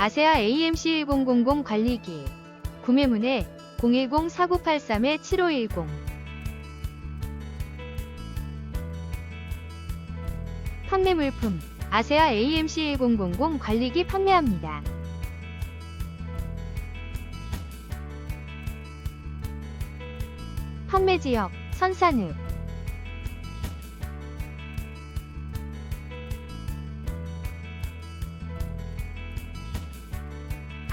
아세아 AMC 1000 관리기. 구매문의 010-4983-7510 판매 물품 아세아 AMC 1000 관리기 판매합니다. 판매 지역 선산읍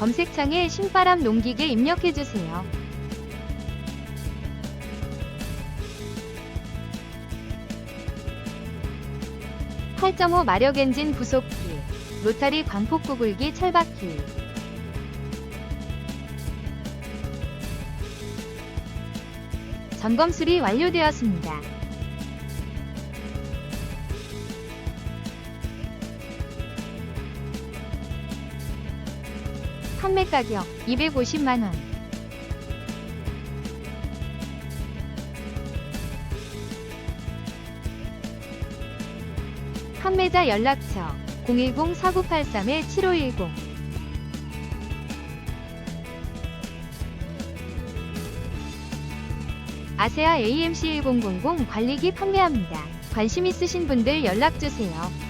검색창에 신바람 농기계 입력해주세요. (8.5) 마력 엔진 부속기 로타리 광폭 구불기 철바퀴 점검 수리 완료되었습니다. 판매 가격 250만원 판매자 연락처 010-4983-7510 아세아 AMC 1000 관리기 판매합니다. 관심 있으신 분들 연락주세요.